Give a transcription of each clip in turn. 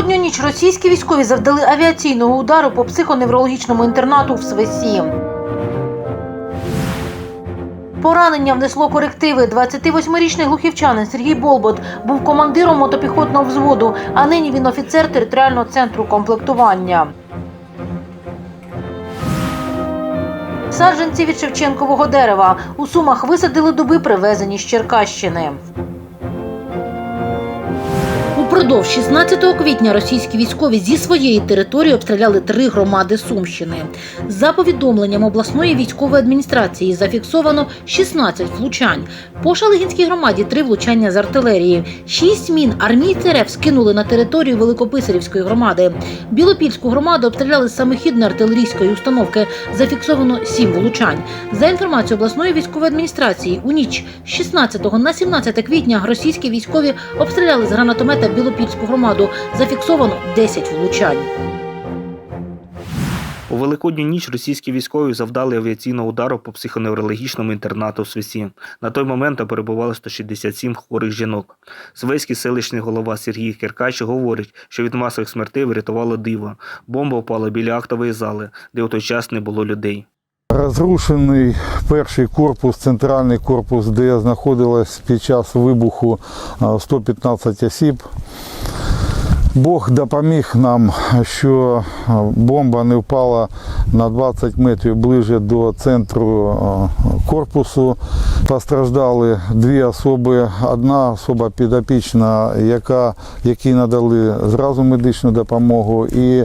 Великодню ніч російські військові завдали авіаційного удару по психоневрологічному інтернату в Свесі. Поранення внесло корективи. 28-річний глухівчанин Сергій Болбот був командиром мотопіхотного взводу, а нині він офіцер територіального центру комплектування. Саджанці від Шевченкового дерева у Сумах висадили дуби, привезені з Черкащини. Упродовж 16 квітня російські військові зі своєї території обстріляли три громади Сумщини. За повідомленням обласної військової адміністрації зафіксовано 16 влучань. По Шалигінській громаді три влучання з артилерії. Шість мін армійці РФ скинули на територію Великописарівської громади. Білопільську громаду обстріляли з самохідної артилерійської установки. Зафіксовано сім влучань. За інформацією обласної військової адміністрації, у ніч з 16 на 17 квітня російські військові обстріляли з гранатомета Білопільську громаду. Зафіксовано 10 влучань. У Великодню ніч російські військові завдали авіаційного удару по психоневрологічному інтернату в Свісі. На той момент там перебувало 167 хворих жінок. Свейський селищний голова Сергій Кіркач говорить, що від масових смертей врятувало диво. Бомба впала біля актової зали, де у той час не було людей. Розрушений перший корпус, центральний корпус, де знаходилось під час вибуху 115 осіб. Бог допоміг нам, що бомба не впала на 20 метрів ближче до центру корпусу. Постраждали дві особи. Одна особа підопічна, яка, якій надали зразу медичну допомогу, і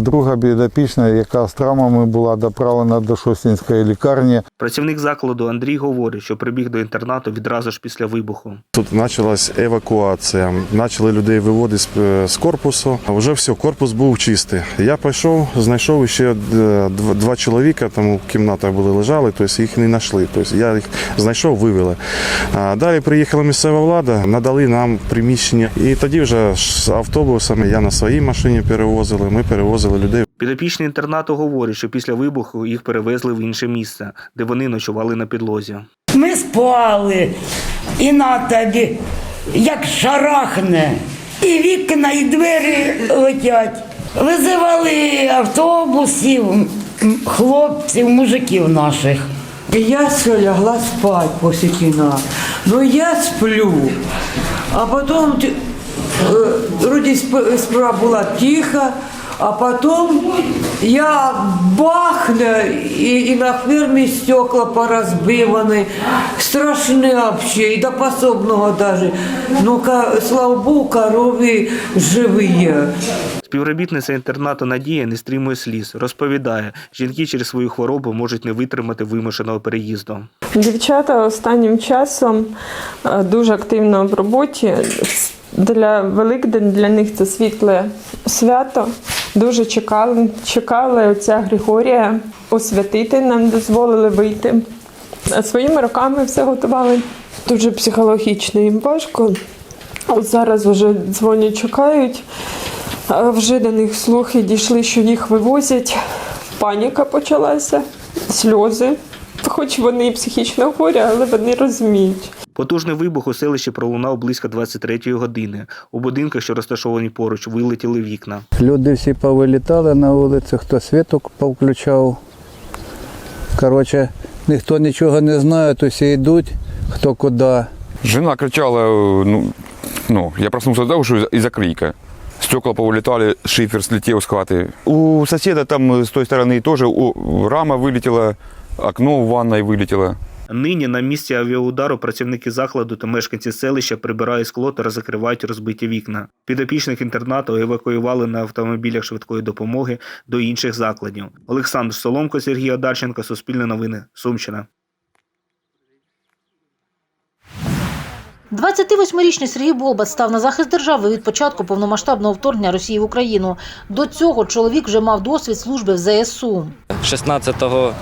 друга підопічна, яка з травмами була доправлена до Шостінської лікарні. Працівник закладу Андрій говорить, що прибіг до інтернату відразу ж після вибуху. Тут почалась евакуація. Почали людей виводити з, е, корпусу. Вже все, корпус був чистий. Я пішов, знайшов ще е, два чоловіка, там у кімнатах були лежали, тобто їх не знайшли. Тобто я їх знайшов, вивели. Далі приїхала місцева влада, надали нам приміщення. І тоді вже з автобусами я на своїй машині перевозили. Ми перевозили людей. Підопічний інтернату говорить, що після вибуху їх перевезли в інше місце, де вони ночували на підлозі. Ми спали, і на тобі, як шарахне, і вікна, і двері летять. Визивали автобусів, хлопців, мужиків наших. И я все лягла спать после кино. Но я сплю. А потом ти- э, вроде справа была тихо, а потом я бахна, и, и на ферме стекла поразбиваны. Страшные вообще, и до пособного даже. Но, ка- слава богу, коровы живые. Співробітниця інтернату Надія не стримує сліз. Розповідає, жінки через свою хворобу можуть не витримати вимушеного переїзду. Дівчата останнім часом е, дуже активно в роботі. Для Великдень для них це світле свято. Дуже чекали, чекали отця Григорія освятити, нам дозволили вийти. А Своїми руками все готували. Дуже психологічно їм важко. От зараз вже дзвонять, чекають. Вже до них слухи дійшли, що їх вивозять. Паніка почалася, сльози. Хоч вони і психічно хворі, але вони розуміють. Потужний вибух у селищі пролунав близько 23-ї години. У будинках, що розташовані поруч, вилетіли вікна. Люди всі повилітали на вулицю, хто світок повключав. Коротше, ніхто нічого не знає, то всі йдуть, хто куди. Жена кричала, э, ну, ну я проснулся тогда уже из-за крика. Стекла повылетали, шифер слетел с хаты. У соседа там э, с той стороны тоже о, рама вылетела, окно в ванной вылетело. Нині на місці авіаудару працівники закладу та мешканці селища прибирають скло та розкривають розбиті вікна. Підопічних інтернату евакуювали на автомобілях швидкої допомоги до інших закладів. Олександр Соломко, Сергій Одарченко, Суспільне новини, Сумщина. 28-річний Сергій Болбат став на захист держави від початку повномасштабного вторгнення Росії в Україну. До цього чоловік вже мав досвід служби в ЗСУ. 16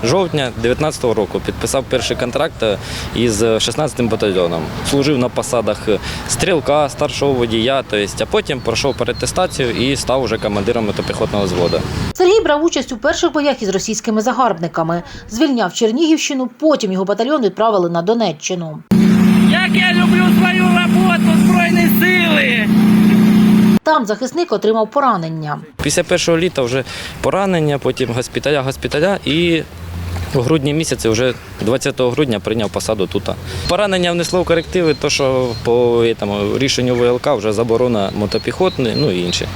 жовтня 2019 року підписав перший контракт із 16-м батальйоном. Служив на посадах стрілка, старшого водія, тобто, а потім пройшов перетестацію і став уже командиром мотопіхотного взводу. Сергій брав участь у перших боях із російськими загарбниками. Звільняв Чернігівщину, потім його батальйон відправили на Донеччину. Як я люблю свою роботу Збройні сили! Там захисник отримав поранення. Після першого літа вже поранення, потім госпіталя, госпіталя і у грудні місяці, вже 20 грудня прийняв посаду тут. Поранення внесло в корективи, то що по этому, рішенню ВЛК вже заборона мотопіхотної, ну і інші.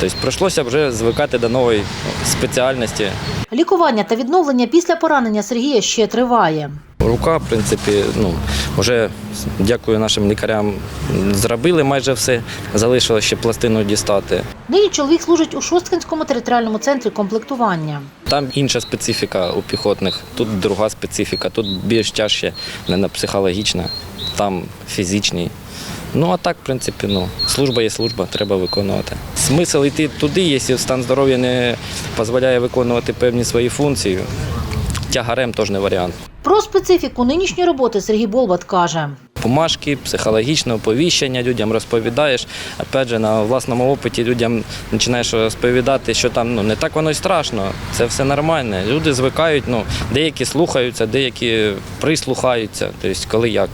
Тобто прийшлося вже звикати до нової спеціальності. Лікування та відновлення після поранення Сергія ще триває. Рука, в принципі, ну вже дякую нашим лікарям, зробили майже все. Залишилося ще пластину дістати. Нині чоловік служить у Шосткинському територіальному центрі комплектування. Там інша специфіка у піхотних, тут друга специфіка, тут більш тяжче, не психологічна, там фізичні. Ну а так, в принципі, ну, служба є служба, треба виконувати. Смисл йти туди, якщо стан здоров'я не дозволяє виконувати певні свої функції. Тягарем теж не варіант. Про специфіку нинішньої роботи Сергій Болбат каже. Бумажки, психологічне оповіщення людям розповідаєш. Опять же, на власному опиті людям починаєш розповідати, що там ну, не так воно й страшно, це все нормально. Люди звикають, ну, деякі слухаються, деякі прислухаються, тобто коли як.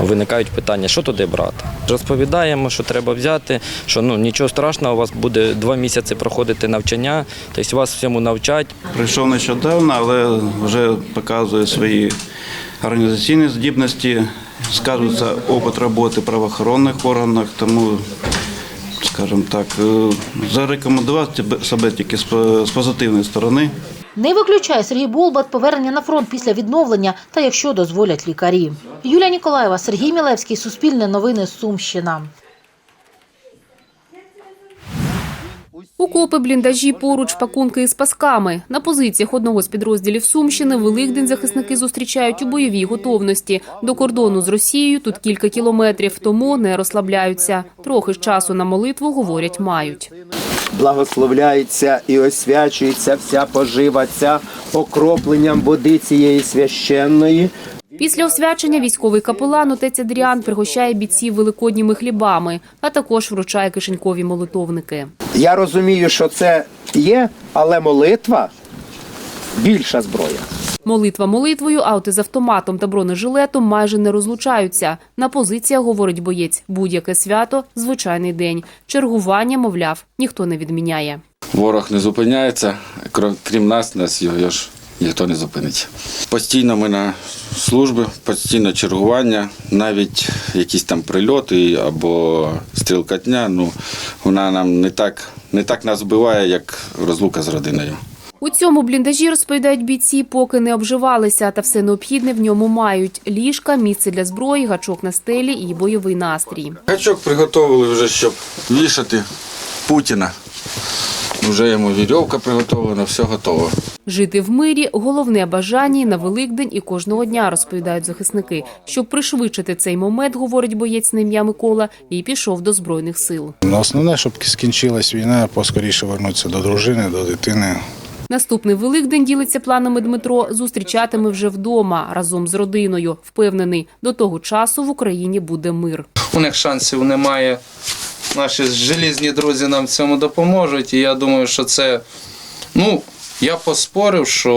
Виникають питання, що туди брати. Розповідаємо, що треба взяти, що ну нічого страшного, у вас буде два місяці проходити навчання, тобто вас всьому навчать. Прийшов нещодавно, але вже показує свої організаційні здібності, сказується опит роботи правоохоронних органах, тому, скажімо так, е, зарекомендував себе- тільки з позитивної сторони. Не виключає Сергій Болбат повернення на фронт після відновлення та якщо дозволять лікарі. Юлія Ніколаєва, Сергій Мілевський, Суспільне новини, Сумщина. Окопи, бліндажі, поруч, пакунки із пасками. На позиціях одного з підрозділів Сумщини Великдень захисники зустрічають у бойовій готовності. До кордону з Росією тут кілька кілометрів, тому не розслабляються. Трохи ж часу на молитву, говорять, мають. благословляється і освячується вся пожива ця окропленням води цієї священної. Після освячення військовий капелан отець Адріан пригощає бійців великодніми хлібами, а також вручає кишенькові молитовники. Я розумію, що це є, але молитва більша зброя. Молитва молитвою, а от із автоматом та бронежилетом майже не розлучаються. На позиціях, говорить боєць, будь-яке свято – звичайний день. Чергування, мовляв, ніхто не відміняє. Ворог не зупиняється, крім- крім нас, нас його ж ніхто не зупинить. Постійно ми на службі, постійно чергування, навіть якісь там прильоти або стрілкатня, ну вона нам не так, не так нас вбиває, як розлука з родиною. У цьому бліндажі, розповідають бійці, поки не обживалися, та все необхідне в ньому мають. Ліжка, місце для зброї, гачок на стелі і бойовий настрій. Гачок приготували вже, щоб вішати Путіна. Вже йому вірьовка приготовлена, все готово. Жити в мирі – головне бажання на Великдень і кожного дня, розповідають захисники. Щоб пришвидшити цей момент, говорить боєць на ім'я Микола, і пішов до Збройних сил. Ну, Основне, щоб скінчилась війна, поскоріше вернутися до дружини, до дитини. Наступний Великдень, ділиться планами Дмитро, зустрічатиме вже вдома разом з родиною. Впевнений, до того часу в Україні буде мир. У них шансів немає. Наші желізні друзі нам в цьому допоможуть. І я думаю, що це. Ну, я поспорив, що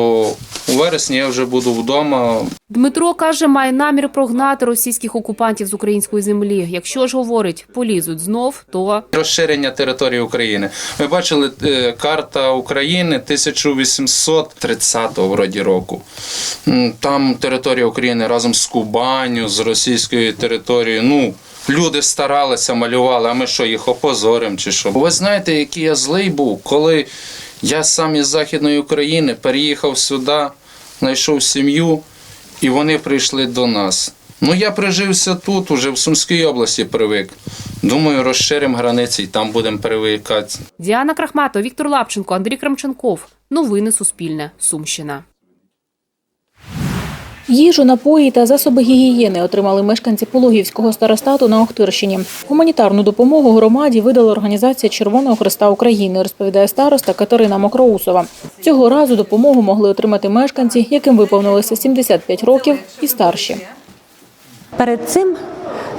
у вересні я вже буду вдома. Дмитро каже, має намір прогнати російських окупантів з української землі. Якщо ж говорить, полізуть знов, то Розширення території України. Ми бачили е, карта України 1830 вроді року. Там територія України разом з Кубаню, з російською територією. Ну, люди старалися, малювали, а ми що, їх опозоримо чи що? Ви знаєте, який я злий був, коли я сам із Західної України переїхав сюди, знайшов сім'ю, і вони прийшли до нас. Ну, я прижився тут, уже в Сумській області привик. Думаю, розширимо границі і там будемо привикати. Діана Крахматова, Віктор Лапченко, Андрій Крамченков. Новини Суспільне. Сумщина. Їжу, напої та засоби гігієни отримали мешканці Пологівського старостату на Охтирщині. Гуманітарну допомогу громаді видала організація Червоного Христа України, розповідає староста Катерина Мокроусова. Цього разу допомогу могли отримати мешканці, яким виповнилося 75 років і старші. Перед цим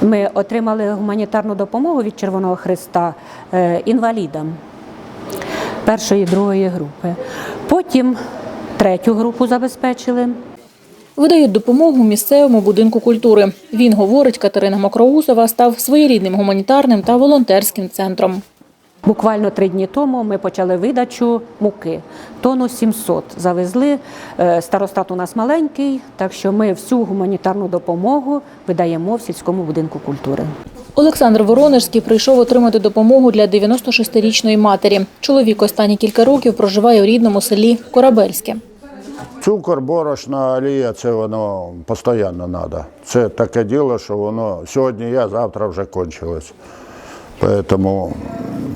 ми отримали гуманітарну допомогу від Червоного Христа е, інвалідам першої другої групи. Потім третю групу забезпечили. Видають допомогу місцевому будинку культури. Він, говорить Катерина Мокроусова, став своєрідним гуманітарним та волонтерським центром. Буквально три дні тому ми почали видачу муки. Тону 700 завезли. Е, Старостат у нас маленький, так що ми всю гуманітарну допомогу видаємо в сільському будинку культури. Олександр Воронежський прийшов отримати допомогу для 96-річної матері. Чоловік останні кілька років проживає у рідному селі Корабельське. Цукор, борошна, олія це воно постійно треба. Це таке діло, що воно сьогодні є, завтра вже кончилось. Тому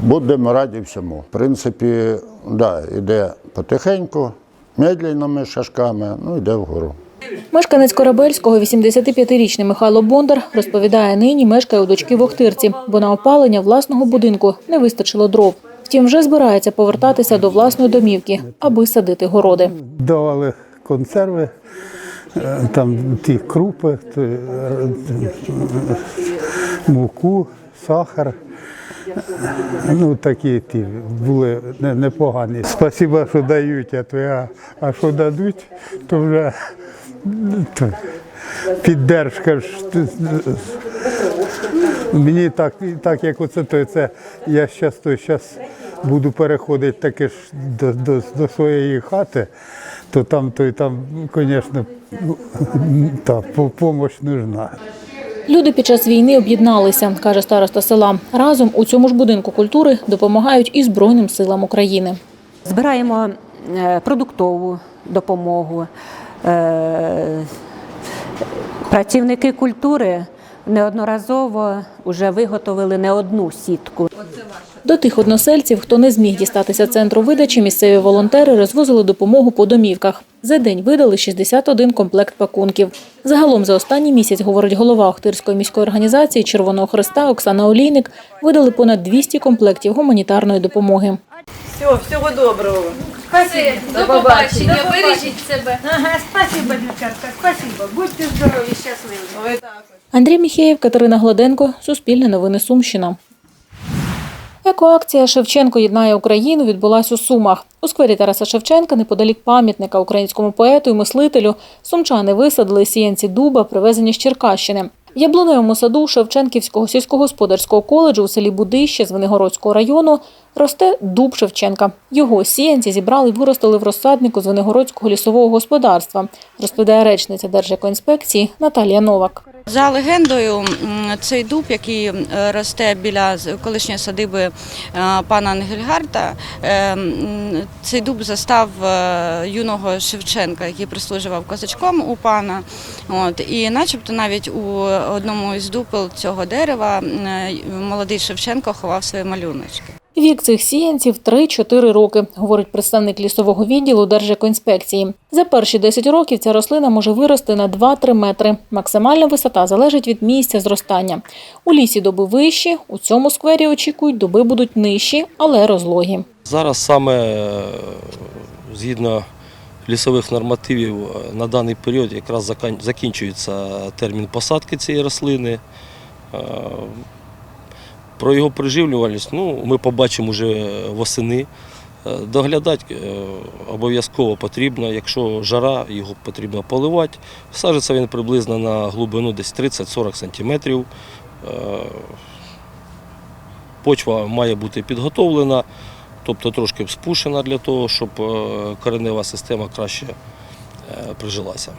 будемо раді всьому. В принципі, да, йде потихеньку, медленними шажками, ну йде вгору. Мешканець Корабельського, 85-річний Михайло Бондар, розповідає, нині мешкає у дочки в Охтирці, бо на опалення власного будинку не вистачило дров. Втім, вже збирається повертатися до власної домівки, аби садити городи. Давали консерви, е, там ті крупи, е, муку, сахар. Ну, такі ті були непогані. Спасибо, що дають, а то я, а що дадуть, то вже ну, піддержка ж. Мені так, так як оце, то це я зараз то зараз буду переходити таки ж до, до, до своєї хати, то там, то і там, звісно, та допомога нужна. Люди під час війни об'єдналися, каже староста села. Разом у цьому ж будинку культури допомагають і Збройним силам України. Збираємо е, продуктову допомогу. Е, Працівники культури неодноразово вже виготовили не одну сітку. До тих односельців, хто не зміг дістатися центру видачі, місцеві волонтери розвозили допомогу по домівках. За день видали 61 комплект пакунків. Загалом за останній місяць, говорить голова Охтирської міської організації Червоного Христа Оксана Олійник, видали понад 200 комплектів гуманітарної допомоги. Все, всього доброго. Спасибо. До побачення. Бережіть себе. Ага, спасибо, дівчатка, спасибо. Будьте здорові, щасливі. Андрій Міхеєв, Катерина Гладенко, Суспільне новини Сумщина. Екоакція Шевченко єднає Україну відбулась у Сумах. У сквері Тараса Шевченка, неподалік пам'ятника українському поету і мислителю, сумчани висадили сіянці дуба, привезені з Черкащини. В яблуневому саду Шевченківського сільськогосподарського коледжу у селі Будище Звенигородського району росте дуб Шевченка. Його сіянці зібрали і виростили в розсаднику Звенигородського лісового господарства, розповідає речниця Держекоінспекції Наталія Новак. За легендою, цей дуб, який е, росте біля з- колишньої садиби е, пана Ангельгарта, е, цей дуб застав е, юного Шевченка, який прислужував козачком у пана. От, і начебто навіть у одному із дупел цього дерева е, молодий Шевченко ховав свої малюночки. Вік цих сіянців 3-4 роки, говорить представник лісового відділу Держекоінспекції. За перші 10 років ця рослина може вирости на 2-3 метри. Максимальна висота залежить від місця зростання. У лісі доби вищі, у цьому сквері очікують, доби будуть нижчі, але розлогі. Зараз саме е, згідно лісових нормативів е, на даний період якраз закінчується термін посадки цієї рослини. Е, Про його приживлювальність ну, ми побачимо вже восени. Е, Доглядати е, обов'язково потрібно, якщо жара, його потрібно поливати. Сажиться він приблизно на глибину десь 30-40 см. Почва має бути підготовлена, тобто трошки спушена для того, щоб е, коренева система краще е, прижилася.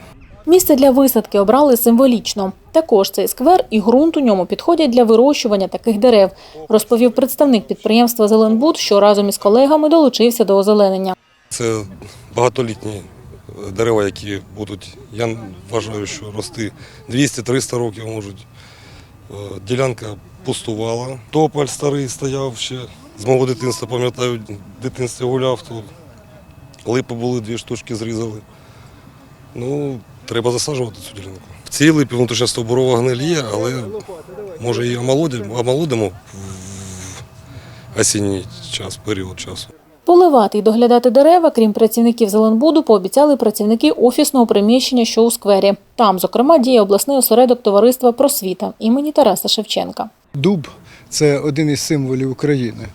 Місце для висадки обрали символічно. Також цей сквер і ґрунт у ньому підходять для вирощування таких дерев, розповів представник підприємства Зеленбуд, що разом із колегами долучився до озеленення. Це багатолітні дерева, які будуть, я вважаю, що рости 200-300 років можуть. Е, Ділянка пустувала. Тополь старий стояв ще. З мого дитинства пам'ятаю, в дитинстві гуляв тут. Липи були, дві штучки зрізали. Ну, треба засаджувати цю ділянку. В цій липі внутрішня стовбурова гниль є, але може її омолодимо, омолодимо в осінній час, період часу. Поливати і доглядати дерева, крім працівників Зеленбуду, пообіцяли працівники офісного приміщення, що у сквері. Там, зокрема, діє обласний осередок товариства Просвіта імені Тараса Шевченка. Дуб це один із символів України.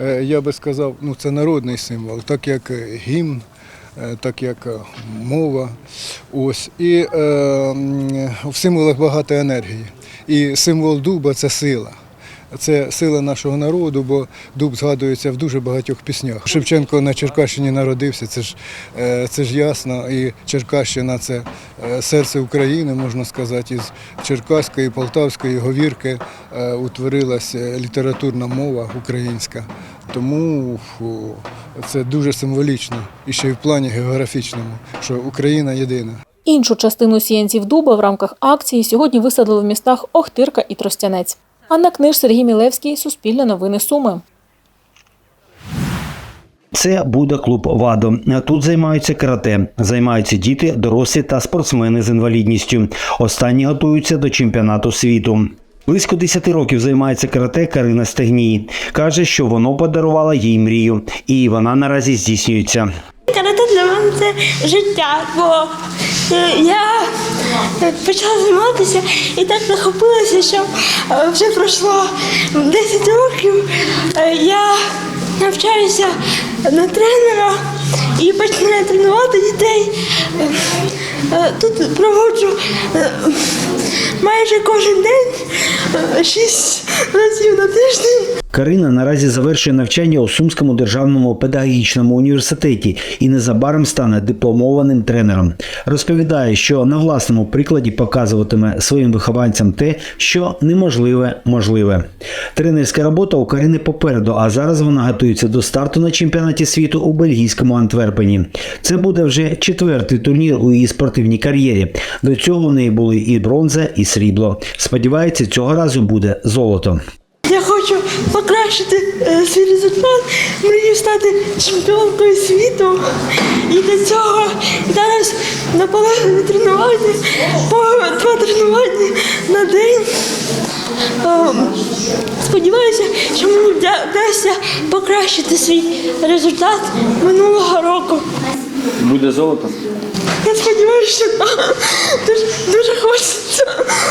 Е, Я би сказав, ну це народний символ, так як гімн, так як е, мова. Ось. І е, в символах багато енергії. І символ дуба це сила. це сила нашого народу, бо дуб згадується в дуже багатьох піснях. Шевченко на Черкащині народився, це ж, е, це ж ясно. І Черкащина це е, серце України, можна сказати. Із Черкаської, Полтавської говірки е, утворилася літературна мова українська. Тому це дуже символічно і ще й в плані географічному, що Україна єдина. Іншу частину сіянців дуба в рамках акції сьогодні висадили в містах Охтирка і Тростянець. Анна Книж, Сергій Мілевський, Суспільне новини Суми. Це буде клуб ВАДО. Тут займаються карате, займаються діти, дорослі та спортсмени з інвалідністю. Останні готуються до чемпіонату світу. Близько 10 років займається карате Карина Стегній. Каже, що воно подарувало їй мрію, і вона наразі здійснюється. Карате для мене це життя, бо е, я почала займатися і так захопилася, що е, вже пройшло 10 років. Е, Я навчаюся на тренера і починаю тренувати дітей. Тут проводжу майже кожен день 6 разів на тиждень. Карина наразі завершує навчання у Сумському державному педагогічному університеті і незабаром стане дипломованим тренером. Розповідає, що на власному прикладі показуватиме своїм вихованцям те, що неможливе можливе. Тренерська робота у Карини попереду, а зараз вона готується до старту на чемпіонаті світу у бельгійському Антверпені. Це буде вже четвертий турнір у її спортивній кар'єрі. До цього в неї були і бронза, і срібло. Сподівається, цього разу буде золото. Я хочу покращити е, свій результат, мрію стати чемпіонкою світу. І для цього зараз наполегливі тренування, по два тренування на день. Ем, Сподіваюся, що мені вдасться покращити свій результат минулого року. Буде золото. Я сподіваюся, що так. Дуже, дуже хочеться.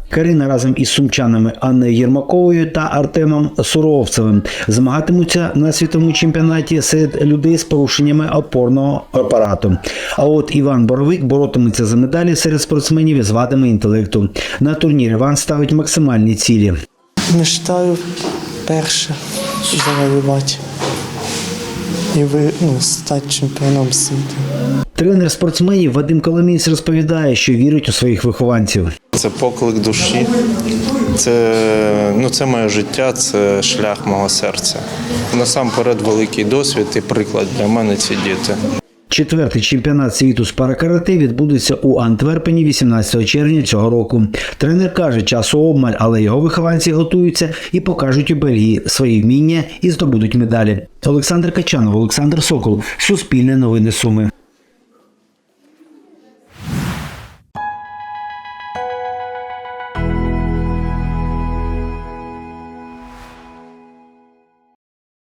Карина разом із сумчанами Анною Єрмаковою та Артемом Суровцевим змагатимуться на світовому чемпіонаті серед людей з порушеннями опорного апарату. А от Іван Боровик боротиметься за медалі серед спортсменів із вадами інтелекту. На турнірі Іван ставить максимальні цілі. Мечтаю перше завоювати і ви, ну, стати чемпіоном світу. Тренер спортсменів Вадим Коломієць розповідає, що вірить у своїх вихованців. Це поклик душі, це, ну, це моє життя, це шлях мого серця. Насамперед великий досвід і приклад для мене ці діти. Четвертий чемпіонат світу з паракарате відбудеться у Антверпені 18 червня цього року. Тренер каже, часу обмаль, але його вихованці готуються і покажуть у Бельгії свої вміння і здобудуть медалі. Олександр Качанов, Олександр Сокол, Суспільне новини Суми.